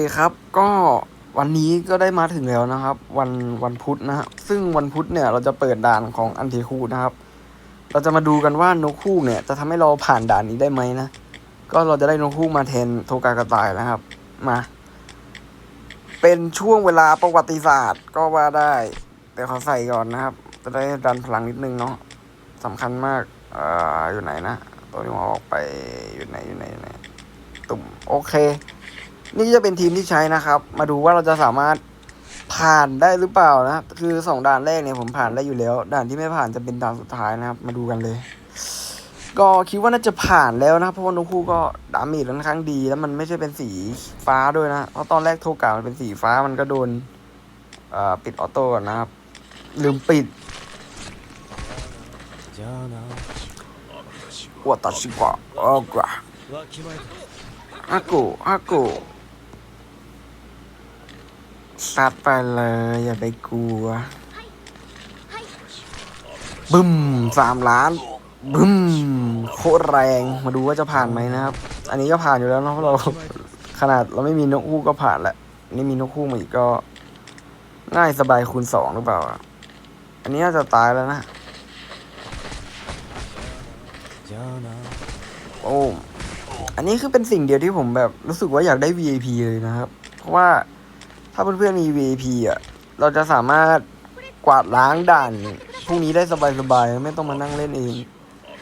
โอครับก็วันนี้ก็ได้มาถึงแล้วนะครับ วันวันพุธนะฮะซึ่งวันพุธเนี่ยเราจะเปิดด่านของอันเทคูนะครับ เราจะมาดูกันว่านกคู่เนี่ยจะทำให้เราผ่านด่านนี้ได้ไหมนะก็เราจะได้นกคู่มาแทนโทกากระต่ายนะครับ มา เป็นช่วงเวลาประวัติศาสตร์ ก็ว่าได้ แต่ขอใส่ก่อนนะครับ จะได้ดันพลังนิดนึงเนาะสำคัญมากเอ่ออยู่ไหนนะตัวที่ผมาออกไปอยู่ไหนอยู่ไหนอยู่ไหนตุ่มโอเค นี่จะเป็นทีมที่ใช้นะครับ มาดูว่าเราจะสามารถผ่านได้หรือเปล่านะ คือสองด่านแรกเนี่ยผมผ่านได้อยู่แล้ว ด่านที่ไม่ผ่านจะเป็นด่านสุดท้ายนะครับ มาดูกันเลย ก็คิดว่าน่าจะผ่านแล้วนะเพราะว่านกคู่ก็ดามีดค่อนข้างดี แล้วมันไม่ใช่เป็นสีฟ้าด้วยนะ เพราะตอนแรกโทกามันเป็นสีฟ้ามันก็โดนปิดออโต้นะครับ ลืมปิดวัดสิกว่ากะอากูอากู ซัดไปเลย อย่าไปกลัว บึ้มสามล้าน บึ้มโคตรแรงมาดูว่าจะผ่านไหมนะครับ อันนี้ก็ผ่านอยู่แล้วเนาะเพราะเราขนาดเราไม่มีนกคู่ก็ผ่านแหละวนี่มีนกคู่มาอีกก็ ง่ายสบายคูณสองหรือเปล่าอันนี้น่าจะตายแล้วนะโอ้อันนี้คือเป็นสิ่งเดียวที่ผมแบบรู้สึกว่าอยากได้ VIP เลยนะครับ เพราะว่าาเพื่อนๆมี VIP อะ เราจะสามารถกวาดล้างด่านพวกนี้ได้สบายๆ ไม่ต้องมานั่งเล่นเอง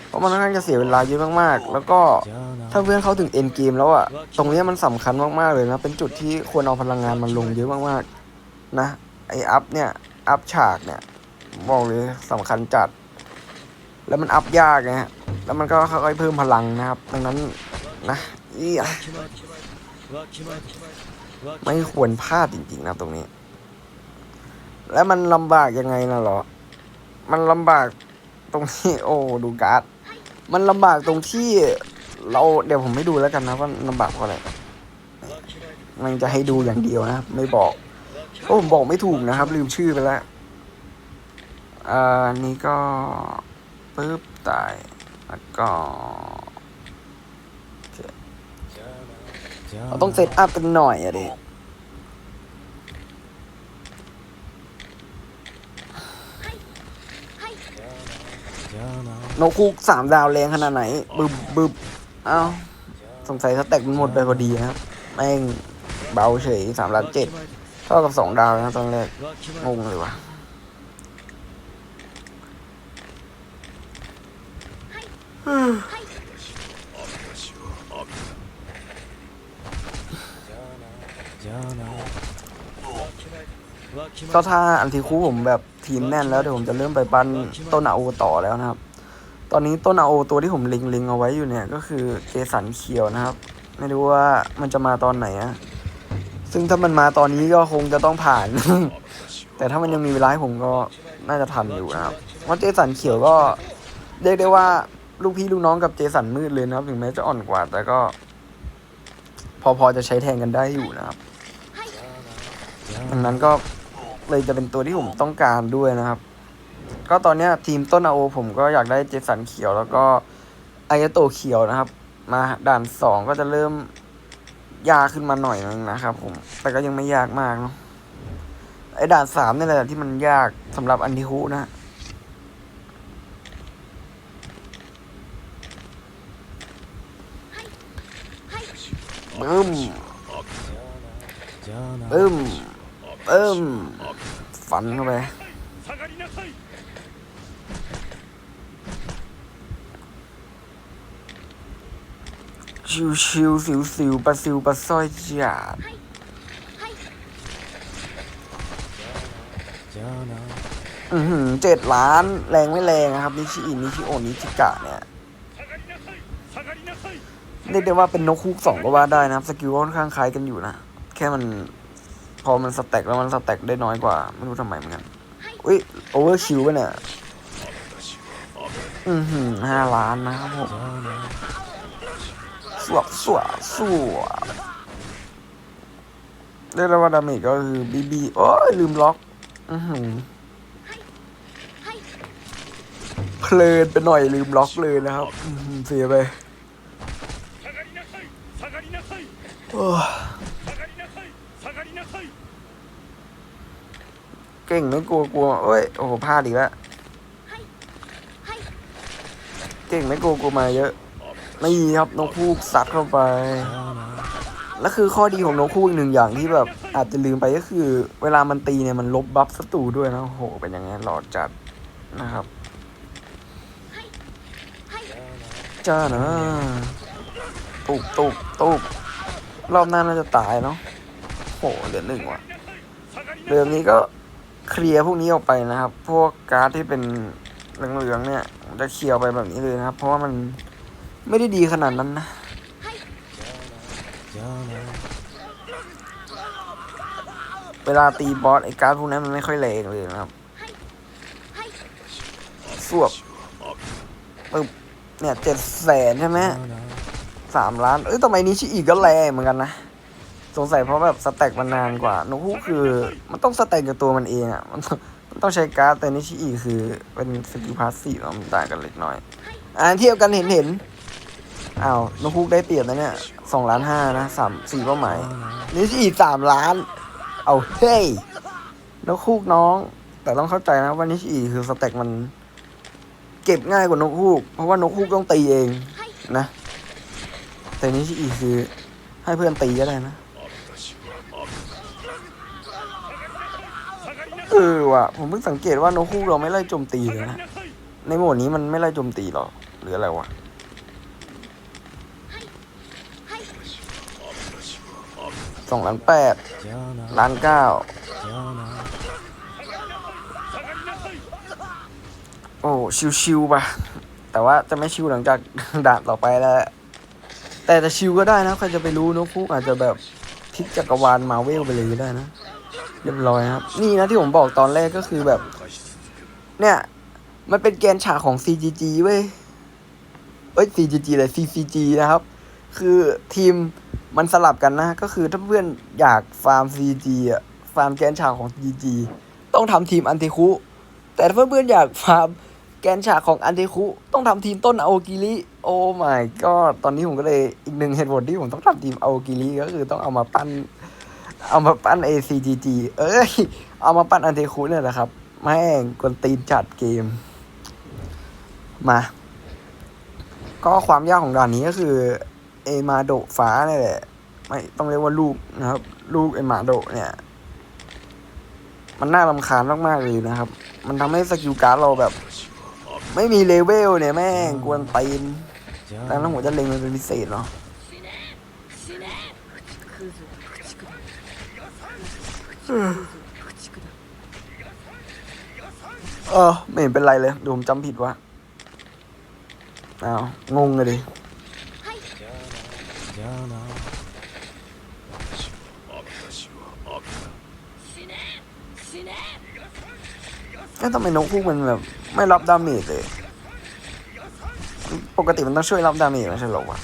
เพราะมันทั้างจะเสียเวลาเยอะมากๆ แล้วก็ถ้าเพื่อนเขาถึงเอ็นเกมแล้วอะ ตรงนี้มันสำคัญมากๆเลยนะ เป็นจุดที่ควรเอาพลังงานมันลงเยอะมากๆ นะ ไออัพเนี่ย อัพฉากเนี่ยบอกเลยสำคัญจัด แล้วมันอัพยากนะฮะ แล้วมันก็ค่อยๆเพิ่มพลังนะครับ ดังนั้นนะอี๋ ไม่ควรพลาดจริงๆนะตรงนี้ และมันลำบากยังไงนะหรอ มันลำบากตรงที่โอ้ดูการ์ด มันลำบากตรงที่เราเดี๋ยวผมไม่ดูแล้วกันนะว่าลำบากเพราะอะไร มันจะให้ดูอย่างเดียวนะ ไม่บอกเพราะผมบอกไม่ถูกนะครับ ลืมชื่อไปแล้วอันนี้ก็ปึ๊บตายแล้วก็ เราต้องเซตอัพกันหน่อยอะดินคูกสามดาวแรงขนาดไหน บึบบึบเอ้าสงสัยถ้าแตกมันหมดไปพอดีครับแม่งเบาเฉยสามล้านเจ็ดเท่ากับสองดาวนะตอนแรก งงเลยวะอืม ก็ถ้าอันทีคูผมแบบทีมแน่นแล้วเดี๋ยวผมจะเริ่มไปปั้นต้นอาโอต่อแล้วนะครับ ตอนนี้ต้นอาโอตัวที่ผมลิงลิงเอาไว้อยู่เนี่ยก็คือเจสันเคียวนะครับ ไม่รู้ว่ามันจะมาตอนไหนอะซึ่งถ้ามันมาตอนนี้ก็คงจะต้องผ่าน แต่ถ้ามันยังมีเวลาให้ผมก็น่าจะทันอยู่นะครับเพราเจสันเขียวก็เรียกได้ว่าลูกพี่ลูกน้องกับเจสันมืดเลยนะครับ ถึงแม้จะอ่อนกว่า แต่ก็ พอพอจะใช้แทนกันได้อยู่นะครับดังนั้นก็ เลยจะเป็นตัวที่ผมต้องการด้วยนะครับ ก็ตอนนี้ทีมต้นอโอผมก็อยากได้เจสันเขียวแล้วก็อายโตเขียวนะครับ มาด่านสองก็จะเริ่มยากขึ้นมาหน่อยนึงนะครับ ผม แต่ก็ยังไม่ยากมากเนาะไอ้ด่านสามนี่แหละที่มันยากสำหรับอันทิฮุนะบึ้มบึ้มบึ้ม ฟันเข้าไปชิวชิวสิวสิวปลาซิวปลาสอยจัดอือหืเจ็ดล้านแรงไม่แรงนะครับนิชิอินนิชิโอนิชิกะเนี่ยเรียกได้ว่าเป็นนกคูกสองก็ว่าได้นะครับ สกิลค่อนข้างคล้ายกันอยู่นะ แค่มัน พอมันสแต็กแล้วมันสแต็กได้น้อยกว่า ไม่รู้ทำไมเหมือนกัน อุ้ยโอเวอร์คิวปเนี่ย อือหือห้าล้านนะครับผมสวบสวบสวบเรียกว่าดาเมจก็คือบีบีโอ้ยลืมล็อก อือหือเพลินไปหน่อยลืมล็อกเลยนะครับเสียไปโอ้ เก่งไม่กลัวกลัวเอ้ยโอ้โหพลาดอีกแล้วเก่งไม่กลัวกลัวมาเยอะนี่ครับนกคู่สัดเข้าไป แล้วคือข้อดีของนกคู่อีกหนึ่งอย่างที่แบบอาจจะลืมไปก็คือ เวลามันตีเนี่ยมันลบบัฟศัตรูด้วยนะโหเป็นยังไงหลอดจัดนะครับจ้านะตุบตุบตุบรอบหน้าน่าจะตายเนาะโหเหลือหนึ่งว่ะเรื่องนี้ก็ เคลียร์พวกนี้ออกไปนะครับ พวกการ์ดที่เป็นเหลืองๆเนี่ยจะเคลียร์ไปแบบนี้เลยนะครับ เพราะว่ามันไม่ได้ดีขนาดนั้นนะเวลาตีบอสไอ้การ์ดพวกนั้นมันไม่ค่อยแรงเลยนะครับสวบปึ๊บเนี่ยเจ็ดแสนใช่ไหมสามล้าน เอ้ยทำไมนี้ชิอีกก็แรงเหมือนกันนะ สงสัยเพราะแบบสแต็กมันนานกว่านกฮูกคือ มันต้องสแต็กกับตัวมันเองอะมันต้องมันต้องใช้การ์ดแต่นิชิอีคือเป็นสกิลพาสซีฟมันต่างกันเล็กน้อย อ่าเทียบกันเห็นเห็นอ้าวนกฮูกได้เปรียบนะเนี่ยสองล้านห้านะสามสี่เป้าหมายนิชิอีสามล้าน เอาเฮ้ยนกฮูกน้อง แต่ต้องเข้าใจนะว่านิชิอีคือสเต็กมัน เก็บง่ายกว่านกฮูก เพราะว่านกฮูกต้องตีเองนะ แต่นิชิอีคือให้เพื่อนตีก็ได้นะ อว่ะ ผมเพิ่งสังเกตว่าโนคู่เราไม่ไล่โจมตีเลยนะ ในโหมดนี้มันไม่ไล่โจมตีหรอ หรืออะไรวะ สองล้านแปดล้านเก้าโอ้ชิวๆปะแต่ว่าจะไม่ชิวหลังจากด่านต่อไปแล้ว แต่จะชิวก็ได้นะ ใครจะไปรู้นกคู่อาจจะแบบพลิกจักรวาลมาเวลไปเลยก็ได้นะ เรียบร้อยครับ นี่นะที่ผมบอกตอนแรกก็คือแบบ เนี่ย มันเป็นแกนฉากของ CGG เว้ยเอ้ย CGG เลย CCG นะครับ คือทีมมันสลับกันนะ ก็คือถ้าเพื่อนอยากฟาร์ม CGG อะฟาร์มแกนฉากของ CGG ต้องทำทีมอันติคุ แต่ถ้าเพื่อนอยากฟาร์มแกนฉากของอันเทคุต้องทำทีมต้นอาโอกิริโอ้ my god ตอนนี้ผมก็เลยอีกหนึ่งเหตุผลที่ผมต้องทำทีมอาโอกิริก็คือต้องเอามาปั้น เอามาปั้น ACGG เอ้ย เอามาปั้นอันเทคูเนี่ยแหละครับ แม่งกวนตีนจัดเกม มา ก็ความยากของด่านนี้ก็คือ เอมาโดฟ้าเนี่ยแหละ ไม่ต้องเรียกว่าลูกนะครับ ลูกเอมาโดเนี่ย มันน่ารำคาญมากๆเลยนะครับ มันทำให้สกิลการ์ดเราแบบ ไม่มีเลเวลเนี่ยแม่งกวนตีนแล้วผมจะเล็งมันเป็นพิเศษเนาะ เออ ไม่เห็นเป็นไรเลยดูผมจำผิดวะอ้าวงงเลยดิแล้วทำไมนกคู่มันแบบ ไม่รับดาเมจเลย ปกติมันต้องช่วยรับดาเมจไม่ใช่หรอวะ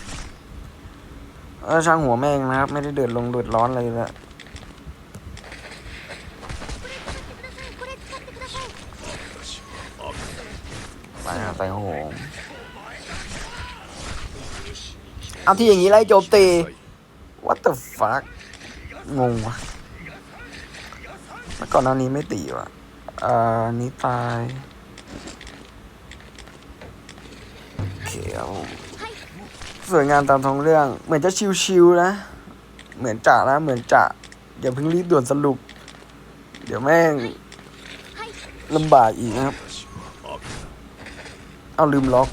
เออช่างหัวแม่งนะครับ ไม่ได้เดือดลงเดือดร้อนอะไรแล้ว ไปนะไปโหงเอาที่อย่างนี้ไล่โจมตี what the fuck งงวะแล้วก่อนหน้านี้ไม่ตีวะอ่านี้ตายเคครับผมสวยงามตามท้องเรื่อง เหมือนจะชิวๆนะ เหมือนจะนะเหมือนจะอย่าเพิ่งรีบด่วนสรุป เดี๋ยวแม่งลำบากอีกนะครับ เอาลืมล็อก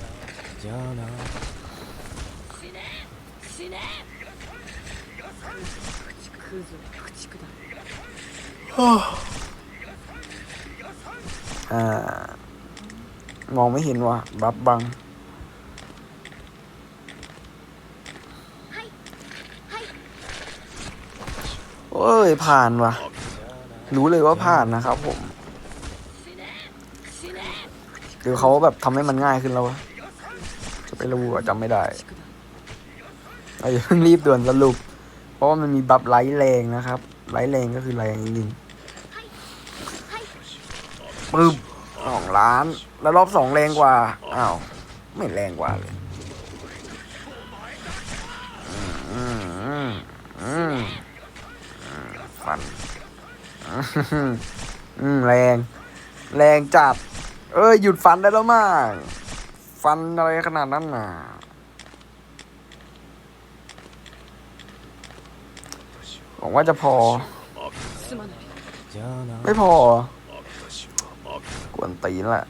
อ่า มองไม่เห็นว่ะ บับบังเฮ้ย ผ่านว่ะ รู้เลยว่าผ่านนะครับผม หรือเขาแบบทำให้มันง่ายขึ้นแล้ววะจะไปรู้อะจำไม่ได้ไอ้ย่าเพิ่งรีบด่วนสรุป เพราะว่ามันมีบัฟไลท์แรงนะครับไลท์แรงก็คือแรงจริงปึ๊บสองล้าน แล้วรอบสองแรงกว่า อ้าว ไม่แรงกว่าเลยอืมอืมอืมอืมฟันอืมแรง แรงจัด เอ้ยหยุดฟันได้แล้วมั้ฟันอะไรขนาดนั้นน่ะหวังว่าจะพอ ไม่พอกวนตีนแหละ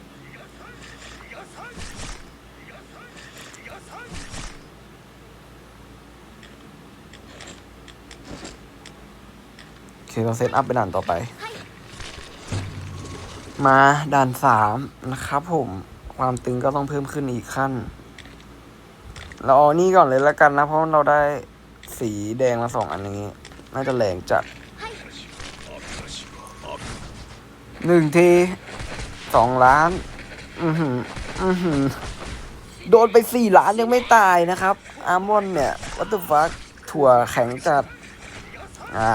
โอเคเราเซตอัพไปด่านต่อไป มาด่านสามนะครับผมความตึงก็ต้องเพิ่มขึ้นอีกขั้น เราเอานี่ก่อนเลยแล้วกันนะ เพราะเราได้สีแดงมาสองอันนี้ น่าจะแรงจัดหนึ่งทีสองล้าน อือหือ อือหือ โดนไปสี่ล้านยังไม่ตายนะครับ อาร์มอนเนี่ยวัตถุฟักถั่วแข็งจัดอา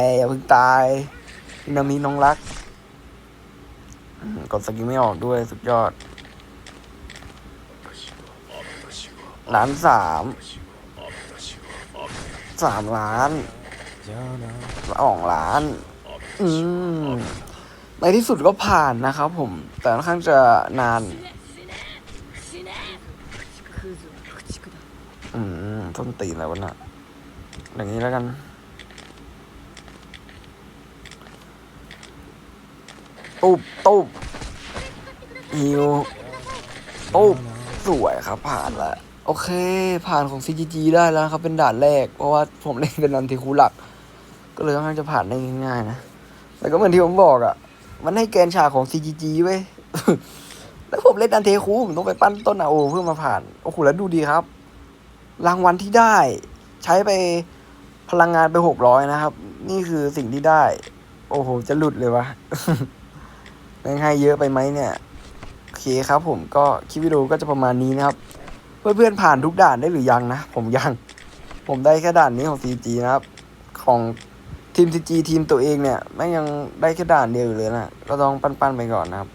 ยอย่าเพิ่งตายนามีน้องรัก กดสกิลไม่ออกด้วยสุดยอดล้านสามสามล้านสองล้าน อืม ในที่สุดก็ผ่านนะครับผม แต่ค่อนข้างจะนาน อืม ต้นตีนอะไรวะน่ะอย่างนี้แล้วกัน ตูบตูบ ฮิวตุ๊บสวยครับผ่านละโอเค ผ่านของ CGG ได้แล้วครับ เป็นด่านแรก เพราะว่าผมเล่นเป็นนันทีคูหลัก ก็เลยค่อนข้างจะผ่านได้ง่ายๆนะแต่ก็เหมือนที่ผมบอกอะ่ะ มันให้แกนฉากของ CGG เว้ยแล้วผมเล่นอันเทคูผมต้องไปปั้นต้นอาโอเพื่อมาผ่าน โอ้โหแล้วดูดีครับ รางวัลที่ได้ ใช้ไปพลังงานไปหกร้อยนะครับ นี่คือสิ่งที่ได้ โอ้โห จะหลุดเลยวะแม่งให้เยอะไปไหมเนี่ย เคครับผมก็คลิปวิดีโอก็จะประมาณนี้นะครับ เพื่อนๆผ่านทุกด่านได้หรือยังนะ ผมยัง ผมได้แค่ด่านนี้ของ CG นะครับ ของทีม CG ทีมตัวเองเนี่ยแม่งยังได้แค่ด่านเดียวอยู่เลยนะ ก็ต้องปั้นๆไปก่อนนะครับ